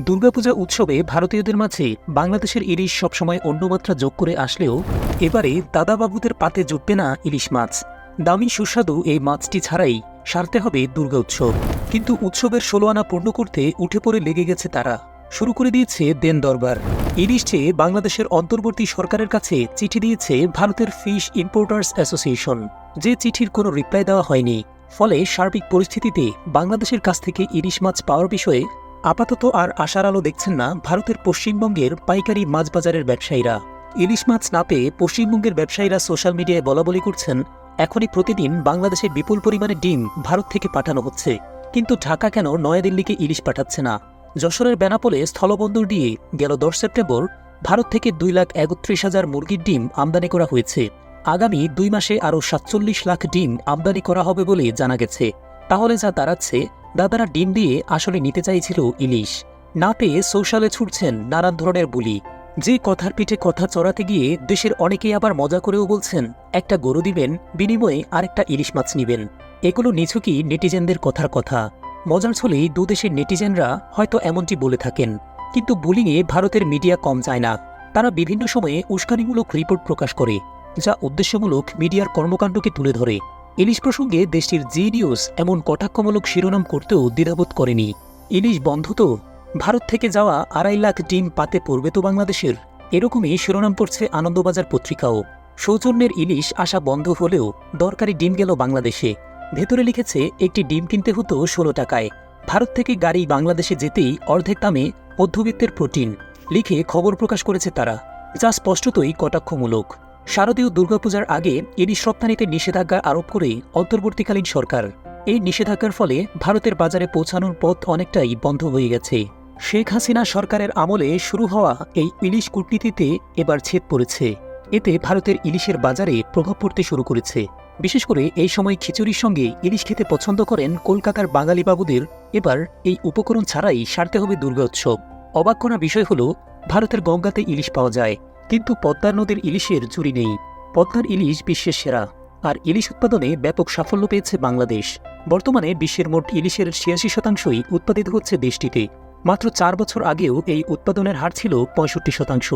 দুর্গাপূজা উৎসবে ভারতীয়দের মাঝে বাংলাদেশের ইলিশ সবসময় অন্য মাত্রা যোগ করে আসলেও এবারে দাদাবাবুদের পাতে জুটবে না ইলিশ মাছ। দামি সুস্বাদু এই মাছটি ছাড়াই সারতে হবে দুর্গা উৎসব। কিন্তু উৎসবের ষোলো আনা পূর্ণ করতে উঠে পড়ে লেগে গেছে তারা। শুরু করে দিয়েছে দেন দরবার। ইলিশ চেয়ে বাংলাদেশের অন্তর্বর্তী সরকারের কাছে চিঠি দিয়েছে ভারতের ফিশ ইম্পোর্টার্স অ্যাসোসিয়েশন। যে চিঠির কোনো রিপ্লাই দেওয়া হয়নি। ফলে সার্বিক পরিস্থিতিতে বাংলাদেশের কাছ থেকে ইলিশ মাছ পাওয়ার বিষয়ে আপাতত আর আশার আলো দেখছেন না ভারতের পশ্চিমবঙ্গের পাইকারি মাছ বাজারের ব্যবসায়ীরা। ইলিশ মাছ না পেয়ে পশ্চিমবঙ্গের ব্যবসায়ীরা সোশ্যাল মিডিয়ায় বলাবলি করছেন, এখনই প্রতিদিন বাংলাদেশে বিপুল পরিমাণে ডিম ভারত থেকে পাঠানো হচ্ছে। কিন্তু ঢাকা কেন নয়াদিল্লিকে ইলিশ পাঠাচ্ছে না? যশোরের বেনাপোলে স্থলবন্দর দিয়ে গেল দশ সেপ্টেম্বর, ভারত থেকে দুই লাখ একত্রিশ হাজার মুরগির ডিম আমদানি করা হয়েছে। আগামী দুই মাসে আরও সাতচল্লিশ লাখ ডিম আমদানি করা হবে বলে জানা গেছে। তাহলে যা দাঁড়াচ্ছে দাদারা ডিম দিয়ে আসলে নিতে চাইছিল ইলিশ। না পেয়ে সোশ্যালে ছুটছেন নানান ধরনের বুলি। যে কথার পিঠে কথা চড়াতে গিয়ে দেশের অনেকেই আবার মজা করেও বলছেন, একটা গরু দিবেন, বিনিময়ে আরেকটা ইলিশ মাছ নিবেন। এগুলো নিছকই নেটিজেনদের কথার কথা। মজার ছলেই দুদেশের নেটিজেনরা হয়তো এমনটি বলে থাকেন, কিন্তু বুলিংয়ে ভারতের মিডিয়া কম যায় না। তারা বিভিন্ন সময়ে উস্কানিমূলক রিপোর্ট প্রকাশ করে, যা উদ্দেশ্যমূলক মিডিয়ার কর্মকাণ্ডকে তুলে ধরে। ইলিশ প্রসঙ্গে দেশটির জি নিউজ এমন কটাক্ষমূলক শিরোনাম করতেও দ্বিধাবোধ করেনি। ইলিশ বন্ধ তো? ভারত থেকে যাওয়া আড়াই লাখ ডিম পাতে পড়বে তো বাংলাদেশের? এরকমই শিরোনাম পড়ছে আনন্দবাজার পত্রিকাও। সৌজন্যের ইলিশ আসা বন্ধ হলেও দরকারি ডিম গেল বাংলাদেশে। ভেতরে লিখেছে, একটি ডিম কিনতে হতো ষোলো টাকায়। ভারত থেকে গাড়ি বাংলাদেশে যেতেই অর্ধেক দামে মধ্যবিত্তের প্রোটিন। লিখে খবর প্রকাশ করেছে তারা। যা স্পষ্টতই কটাক্ষমূলক। শারদীয় দুর্গাপূজার আগে ইলিশ রপ্তানিতে নিষেধাজ্ঞা আরোপ করে অন্তর্বর্তীকালীন সরকার। এই নিষেধাজ্ঞার ফলে ভারতের বাজারে পৌঁছানোর পথ অনেকটাই বন্ধ হয়ে গেছে। শেখ হাসিনা সরকারের আমলে শুরু হওয়া এই ইলিশ কূটনীতিতে এবার ছেদ পড়েছে। এতে ভারতের ইলিশের বাজারে প্রভাব পড়তে শুরু করেছে। বিশেষ করে এই সময় খিচুড়ির সঙ্গে ইলিশ খেতে পছন্দ করেন কলকাতার বাঙালি বাবুদের এবার এই উপকরণ ছাড়াই সারতে হবে দুর্গা উৎসব। অবাক বিষয় হল, ভারতের গঙ্গাতে ইলিশ পাওয়া যায়। কিন্তু পদ্মার নদীর ইলিশের চুরি নেই। পদ্মার ইলিশ বিশ্বের সেরা, আর ইলিশ উৎপাদনে ব্যাপক সাফল্য পেয়েছে বাংলাদেশ। বর্তমানে বিশ্বের মোট ইলিশের ছিয়াশি শতাংশই উৎপাদিত হচ্ছে দেশটিতে। মাত্র চার বছর আগেও এই উৎপাদনের হার ছিল পঁয়ষট্টি শতাংশ।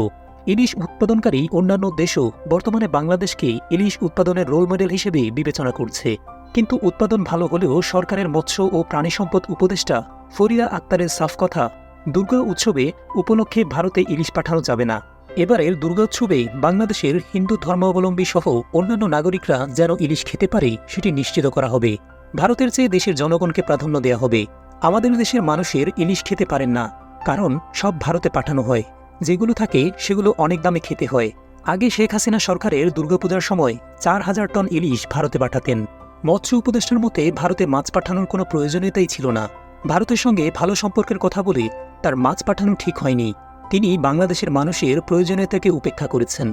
ইলিশ উৎপাদনকারী অন্যান্য দেশও বর্তমানে বাংলাদেশকে ইলিশ উৎপাদনের রোল মডেল হিসেবে বিবেচনা করছে। কিন্তু উৎপাদন ভালো হলেও সরকারের মৎস্য ও প্রাণী সম্পদ উপদেষ্টা ফরিদা আক্তারের সাফ কথা, দুর্গা উৎসবে উপলক্ষে ভারতে ইলিশ পাঠানো যাবে না। এবারের দুর্গোৎসবে বাংলাদেশের হিন্দু ধর্মাবলম্বী সহ অন্যান্য নাগরিকরা যেন ইলিশ খেতে পারে, সেটি নিশ্চিত করা হবে। ভারতের চেয়ে দেশের জনগণকে প্রাধান্য দেওয়া হবে। আমাদের দেশের মানুষের ইলিশ খেতে পারেন না, কারণ সব ভারতে পাঠানো হয়। যেগুলো থাকে, সেগুলো অনেক দামে খেতে হয়। আগে শেখ হাসিনা সরকারের দুর্গাপূজার সময় চার হাজার টন ইলিশ ভারতে পাঠাতেন। মৎস্য উপদেষ্টার মতে, ভারতে মাছ পাঠানোর কোনো প্রয়োজনীয়তাই ছিল না। ভারতের সঙ্গে ভালো সম্পর্কের কথা বলে তার মাছ পাঠানো ঠিক হয়নি। তিনি বাংলাদেশের মানুষের প্রয়োজনীয়তাকে উপেক্ষা করেছেন।